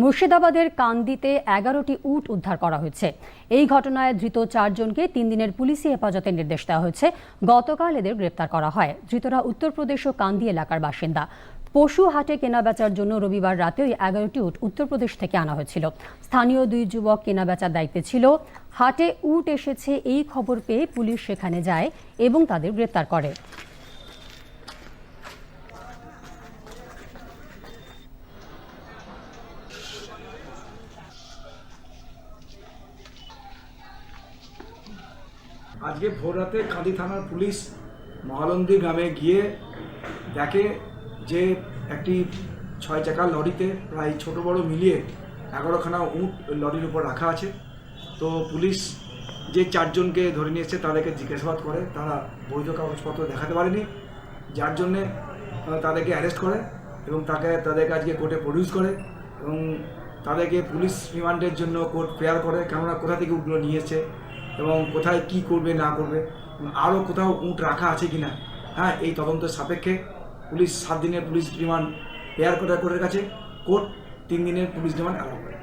মুর্শিদাবাদের কান্দিতে এগারোটি উট উদ্ধার করা হয়েছে। এই ঘটনায় ধৃত চারজনকে তিন দিনের পুলিশি হেফাজতের নির্দেশ দেওয়া হয়েছে। গতকাল এদের গ্রেপ্তার করা হয়। ধৃতরা উত্তরপ্রদেশ ও কান্দি এলাকার বাসিন্দা। পশু হাটে কেনাবেচার জন্য রবিবার রাতে ওই এগারোটি উট উত্তরপ্রদেশ থেকে আনা হয়েছিল। স্থানীয় দুই যুবক কেনাবেচার দায়িত্বে ছিল। হাটে উট এসেছে এই খবর পেয়ে পুলিশ সেখানে যায় এবং তাদের গ্রেপ্তার করে। আজকে ভোররাতে কাঁদি থানার পুলিশ মহালন্দি গ্রামে গিয়ে দেখে যে একটি ছয় চাকার লরিতে প্রায় ছোট বড় মিলিয়ে এগারোখানা উঁট লরির উপর রাখা আছে। তো পুলিশ যে চারজনকে ধরে নিয়েছে তাদেরকে জিজ্ঞাসাবাদ করে। তারা বৈধ কাগজপত্র দেখাতে পারেনি। যার জন্যে তাদেরকে অ্যারেস্ট করে এবং তাকে, তাদেরকে আজকে কোর্টে প্রডিউস করে এবং তাদেরকে পুলিশ রিমান্ডের জন্য কোর্ট প্রেয়ার করে। কেননা কোথা থেকে উঠগুলো নিয়ে এসেছে? এবং কোথায় কি করবে, না করবে আরও কোথাও উঁট রাখা আছে কি না হ্যাঁ এই তদন্তের সাপেক্ষে পুলিশ সাত দিনের পুলিশ রিমান্ড পেয়ার কোর্টের কাছে, কোর্ট তিন দিনের পুলিশ রিমান্ড অ্যালাউ করে।